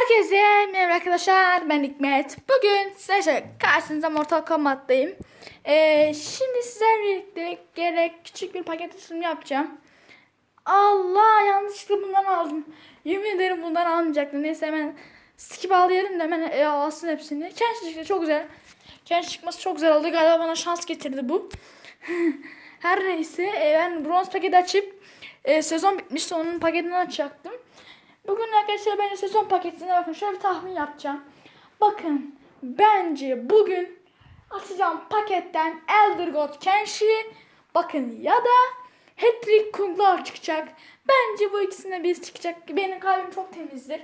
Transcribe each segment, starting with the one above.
Herkese merhaba arkadaşlar ben Hikmet. Bugün size karşınızda Mortal Kombat'tayım. Ee, şimdi sizlerle birlikte gerek küçük bir paket açılımı yapacağım. Allah yanlışlıkla bundan aldım. Yemin ederim bundan almayacaktım. Neyse hemen skip alayım da hemen e, alsın hepsini. Kendi çıktı çok güzel. Kendi çıkması çok güzel oldu. Galiba bana şans getirdi bu. Her neyse e, ben bronz paketi açıp e, sezon bitmişti onun paketini açacaktım. Bugün arkadaşlar ben sezon paketine bakın şöyle bir tahmin yapacağım. Bakın bence bugün açacağım paketten Elder God Kenshi bakın ya da Hattrick Kunglar çıkacak. Bence bu ikisine biz çıkacak. Benim kalbim çok temizdir.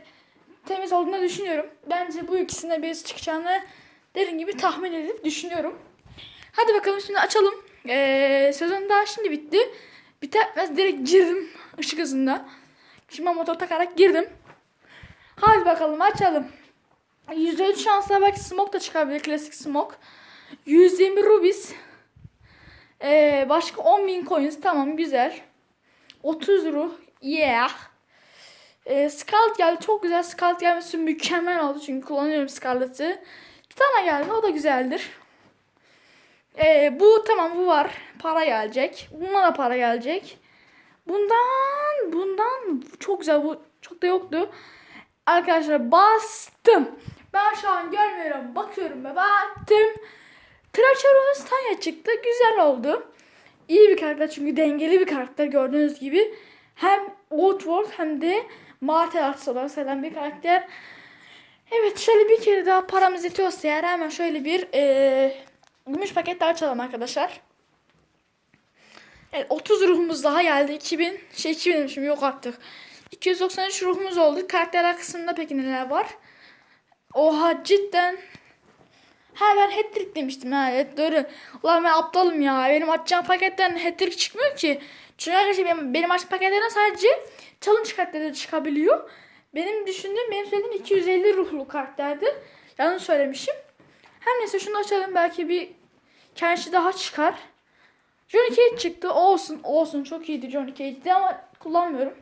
Temiz olduğunu düşünüyorum. Bence bu ikisine biz çıkacağını dediğim gibi tahmin edip düşünüyorum. Hadi bakalım şimdi açalım. Ee, sezon daha şimdi bitti. Bitermez direkt girdim ışık hızında. Şimdi motor takarak girdim. Hadi bakalım açalım. %3 şansla belki smoke da çıkabilir. Klasik smoke. 120 rubis. Ee, başka 10.000 coins. Tamam güzel. 30 ruh. Yeah. Ee, Scarlet geldi. Çok güzel. Scarlet gelmesi mükemmel oldu. Çünkü kullanıyorum Scarlet'ı. Kitana geldi. O da güzeldir. Ee, bu tamam bu var. Para gelecek. Buna da para gelecek. Bundan bundan çok güzel bu çok da yoktu. Arkadaşlar bastım. Ben şu an görmüyorum. Bakıyorum ve baktım. Tracharos Tanya çıktı. Güzel oldu. İyi bir karakter çünkü dengeli bir karakter gördüğünüz gibi. Hem Outworld hem de Martel artısı olarak sayılan bir karakter. Evet şöyle bir kere daha paramız yetiyorsa eğer hemen şöyle bir eee gümüş paket daha açalım arkadaşlar. Evet 30 ruhumuz daha geldi. 2000 şey 2000 demişim yok artık. 293 ruhumuz oldu. Karakterler kısmında peki neler var? Oha cidden. Ha ben hat-trick demiştim ha evet doğru. Ulan ben aptalım ya. Benim açacağım paketten hat-trick çıkmıyor ki. Çünkü arkadaşlar benim, benim açtığım paketlerden sadece challenge kartları çıkabiliyor. Benim düşündüğüm benim söylediğim 250 ruhlu kartlardı. Yanlış söylemişim. Her neyse şunu açalım belki bir Kenshi daha çıkar. Johnny Cage çıktı. Olsun olsun çok iyiydi Johnny Cage'di ama kullanmıyorum.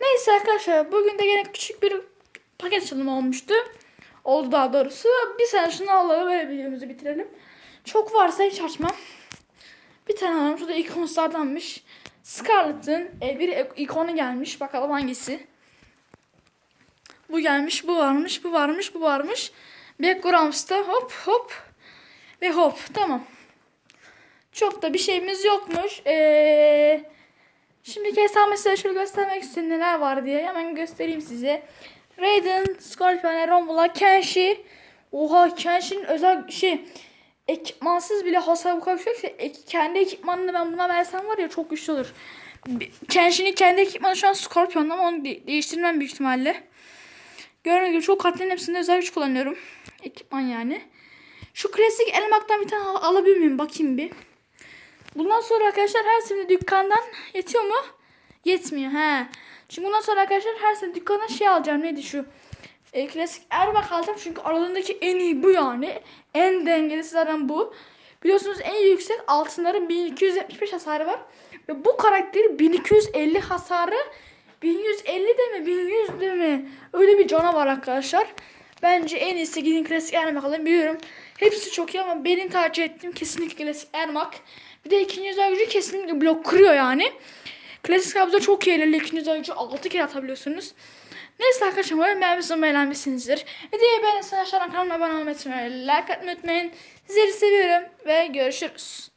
Neyse arkadaşlar bugün de gene küçük bir paket açılımı olmuştu. Oldu daha doğrusu. Bir sene şunu alalım böyle videomuzu bitirelim. Çok varsa hiç açmam. Bir tane alalım. Şurada ikonslardanmış. Scarlett'ın e, bir ikonu gelmiş. Bakalım hangisi. Bu gelmiş, bu varmış, bu varmış, bu varmış. Backgrounds'ta hop hop ve hop. Tamam. Çok da bir şeyimiz yokmuş. Ee, şimdiki hesabımı size şöyle göstermek istedim neler var diye. Hemen göstereyim size. Raiden, Scorpion, Rombula, Kenshi. Oha Kenshi'nin özel şey ekipmansız bile hasar bu kadar yüksekse ek- kendi ekipmanını ben buna versem var ya çok güçlü olur. Kenshi'nin kendi ekipmanı şu an Scorpion ama onu de- değiştirmem büyük ihtimalle. Gördüğünüz gibi çok kartların hepsinde özel güç kullanıyorum. Ekipman yani. Şu klasik elmaktan bir tane al- alabilir miyim? Bakayım bir. Bundan sonra arkadaşlar her sene dükkandan yetiyor mu? Yetmiyor he. Çünkü bundan sonra arkadaşlar her sene dükkandan şey alacağım. Neydi şu? E, klasik erbak alacağım çünkü aralarındaki en iyi bu yani. En dengelisi zaten bu. Biliyorsunuz en yüksek altınların 1275 hasarı var. Ve bu karakterin 1250 hasarı 1150 de mi 1100 de mi? Öyle bir canavar arkadaşlar. Bence en iyisi gidin klasik ermak alın biliyorum. Hepsi çok iyi ama benim tercih ettiğim kesinlikle klasik ermak. Bir de ikinci özel kesinlikle blok kırıyor yani. Klasik kabza çok iyi ilerli ikinci özel gücü 6 kere atabiliyorsunuz. Neyse arkadaşlar umarım beğenmişsiniz, beğenmişsinizdir. Videoyu beğenirseniz aşağıdan kanalıma abone olmayı unutmayın. Like atmayı unutmayın. Sizleri seviyorum ve görüşürüz.